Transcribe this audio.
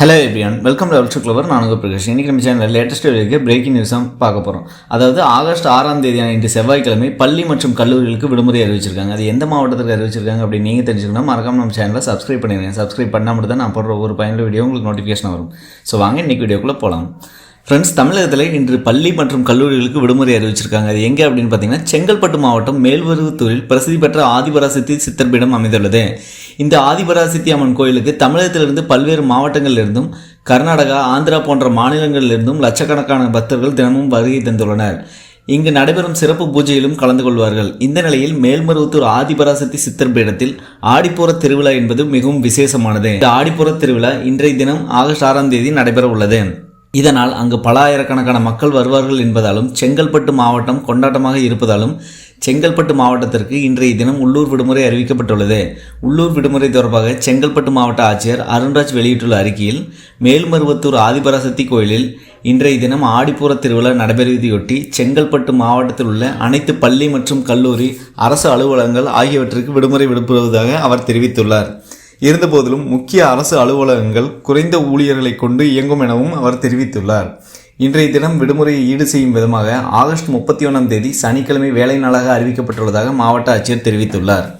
Hello everyone welcome to ultra clever நான் உங்கள் பிரகாஷ். இன்றைக்கி நம்ம சேனலில் லேட்டஸ்ட் இருக்க பிரேக்கிங் நியூஸாக பார்க்க போகிறோம் அதாவது ஆகஸ்ட் ஆறாம் தேதியான இன்று செவ்வாய்க்கிழமை பள்ளி மற்றும் கல்லூரிகளுக்கு விடுமுறை அறிவிச்சிருக்காங்க. அது எந்த மாவட்டத்தில் அறிவிச்சிருக்காங்க அப்படின்னு நீங்கள் தெரிஞ்சுக்கணும். மறக்காம நம்ம சேனலை சப்ஸ்கிரைப் பண்ணிடுங்க. சப்ஸ்கிரைப் பண்ணால் மட்டும் தான் நான் போடுற ஒரு பயனுள்ள வீடியோ உங்களுக்கு நோட்டிஃபிகேஷன் வரும். ஸோ வாங்க இன்றைக்கி வீடியோக்குள்ளே போகலாம் ஃப்ரெண்ட்ஸ் தமிழகத்தில் இன்று பள்ளி மற்றும் கல்லூரிகளுக்கு விடுமுறை அறிவிச்சிருக்காங்க. அது எங்கே அப்படின்னு பார்த்தீங்கன்னா செங்கல்பட்டு மாவட்டம் மேல்வருவத்தூரில் பிரசித்தி பெற்ற ஆதிபராசக்தி சித்தர்பீடம் அமைந்துள்ளது. இந்த ஆதிபராசக்தி அம்மன் கோயிலுக்கு தமிழகத்திலிருந்து பல்வேறு மாவட்டங்களிலிருந்தும் கர்நாடகா ஆந்திரா போன்ற மாநிலங்களிலிருந்தும் லட்சக்கணக்கான பக்தர்கள் தினமும் வருகை தந்துள்ளனர். இங்கு நடைபெறும் சிறப்பு பூஜையிலும் கலந்து கொள்வார்கள். இந்த நிலையில் மேல்மருவத்தூர் ஆதிபராசக்தி சித்தர் பீடத்தில் ஆடிப்புற திருவிழா என்பது மிகவும் விசேஷமானது. இந்த ஆடிப்புற திருவிழா இன்றைய தினம் ஆகஸ்ட் ஆறாம் தேதி நடைபெற உள்ளது இதனால் அங்கு பல ஆயிரக்கணக்கான மக்கள் வருவார்கள் என்பதாலும் செங்கல்பட்டு மாவட்டம் கொண்டாட்டமாக இருப்பதாலும் செங்கல்பட்டு மாவட்டத்திற்கு இன்றைய தினம் உள்ளூர் விடுமுறை அறிவிக்கப்பட்டுள்ளது. உள்ளூர் விடுமுறை தொடர்பாக செங்கல்பட்டு மாவட்ட ஆட்சியர் அருண்ராஜ் வெளியிட்டுள்ள அறிக்கையில் மேல்மருவத்தூர் ஆதிபராசக்தி கோயிலில் இன்றைய தினம் ஆடிப்பூர திருவிழா நடைபெறுவதையொட்டி செங்கல்பட்டு மாவட்டத்தில் உள்ள அனைத்து பள்ளி மற்றும் கல்லூரி அரசு அலுவலகங்கள் ஆகியவற்றுக்கு விடுமுறை விடுப்புவதாக அவர் தெரிவித்துள்ளார். இருந்தபோதிலும் முக்கிய அரசு அலுவலகங்கள் குறைந்த ஊழியர்களை கொண்டு இயங்கும் எனவும் அவர் தெரிவித்துள்ளார். இன்றைய தினம் விடுமுறையை ஈடு செய்யும் விதமாக ஆகஸ்ட் முப்பத்தி ஒன்றாம் தேதி சனிக்கிழமை வேலை நாளாக அறிவிக்கப்பட்டுள்ளதாக மாவட்ட ஆட்சியர் தெரிவித்துள்ளார்.